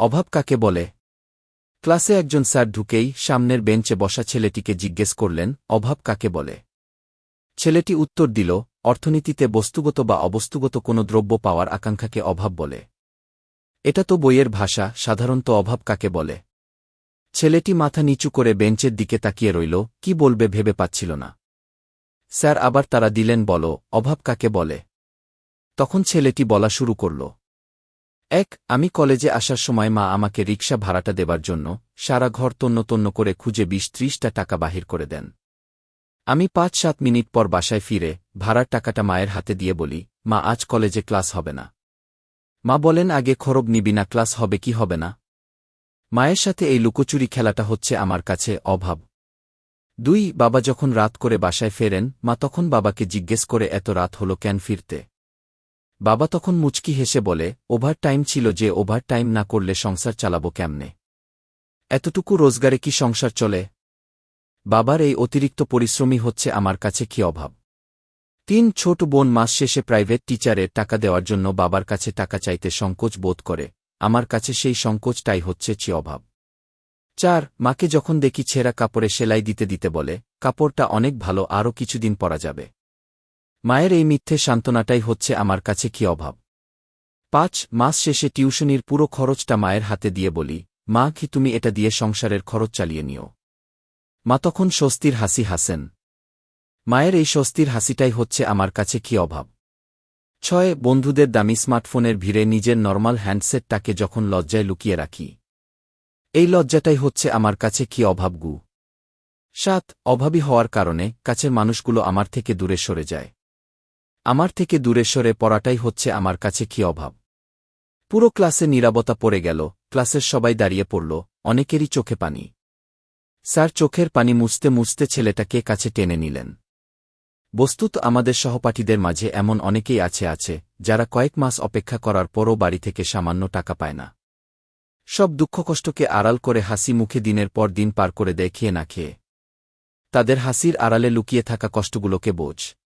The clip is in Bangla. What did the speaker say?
অভাব কাকে বলে? ক্লাসে একজন স্যার ঢুকেই সামনের বেঞ্চে বসা ছেলেটিকে জিজ্ঞেস করলেন, অভাব কাকে বলে? ছেলেটি উত্তর দিল, অর্থনীতিতে বস্তুগত বা অবস্তুগত কোনো দ্রব্য পাওয়ার আকাঙ্ক্ষাকে অভাব বলে। এটা তো বইয়ের ভাষা, সাধারণত অভাব কাকে বলে? ছেলেটি মাথা নিচু করে বেঞ্চের দিকে তাকিয়ে রইল, কি বলবে ভেবে পাচ্ছিল না। স্যার আবার তারা দিলেন, বলো, অভাব কাকে বলে? তখন ছেলেটি বলা শুরু করল এক, আমি কলেজে আসার সময় মা আমাকে রিক্সা ভাড়াটা দেবার জন্য সারা ঘর তন্ন তন্ন করে খুঁজে বিশ ত্রিশটা টাকা বাহির করে দেন। আমি পাঁচ সাত মিনিট পর বাসায় ফিরে ভাড়ার টাকাটা মায়ের হাতে দিয়ে বলি, মা, আজ কলেজে ক্লাস হবে না। মা বলেন, আগে খরব নিবি না, ক্লাস হবে কি হবে না? মায়ের সাথে এই লুকোচুরি খেলাটা হচ্ছে আমার কাছে অভাব। দুই, বাবা যখন রাত করে বাসায় ফেরেন, মা তখন বাবাকে জিজ্ঞেস করে, এত রাত হল কেন ফিরতে? বাবা তখন মুচকি হেসে বলে ওভার টাইম ছিল যে ওভার টাইম না করলে সংসার চালাবো কেমনে? এতটুকু রোজগারে কি সংসার চলে? বাবার এই অতিরিক্ত পরিশ্রমী হচ্ছে আমার কাছে কি অভাব? তিন ছোট বোন মাস শেষে প্রাইভেট টিচারের টাকা দেওয়ার জন্য বাবার কাছে টাকা চাইতে সংকোচ বোধ করে, আমার কাছে সেই সংকোচটাই হচ্ছে চি অভাব? চার, মাকে যখন দেখি ছেঁড়া কাপড়ে সেলাই দিতে দিতে বলে, কাপড়টা অনেক ভালো, আরও কিছুদিন পরা যাবে। মায়ের এই মিথ্যে সান্ত্বনাটাই হচ্ছে আমার কাছে কি অভাব? পাঁচ, মাস শেষে টিউশনির পুরো খরচটা মায়ের হাতে দিয়ে বলি, মা, কি তুমি এটা দিয়ে সংসারের খরচ চালিয়ে নিও? মা তখন স্বস্তির হাসি হাসেন। মায়ের এই স্বস্তির হাসিটাই হচ্ছে আমার কাছে কি অভাব? ছয়, বন্ধুদের দামি স্মার্টফোনের ভিড়ে নিজের নর্মাল হ্যান্ডসেটটাকে যখন লজ্জায় লুকিয়ে রাখি, এই লজ্জাটাই হচ্ছে আমার কাছে কি অভাব গু? সাত, অভাবী হওয়ার কারণে কাছের মানুষগুলো আমার থেকে দূরে সরে যায়। আমার থেকে দূরে সরে পড়াটাই হচ্ছে আমার কাছে কি অভাব। পুরো ক্লাসে নিরাপত্তা পড়ে গেল, ক্লাসের সবাই দাঁড়িয়ে পড়ল, অনেকেরই চোখে পানি। স্যার, চোখের পানি মুছতে মুছতে ছেলেটাকে কাছে টেনে নিলেন। বস্তুত আমাদের সহপাঠীদের মাঝে এমন অনেকেই আছে আছে, যারা কয়েক মাস অপেক্ষা করার পরও বাড়ি থেকে সামান্য টাকা পায় না। সব দুঃখকষ্টকে আড়াল করে হাসি মুখে দিনের পর দিন পার করে দেয় খেয়ে না খেয়ে। তাদের হাসির আড়ালে লুকিয়ে থাকা কষ্টগুলোকে বোঝ।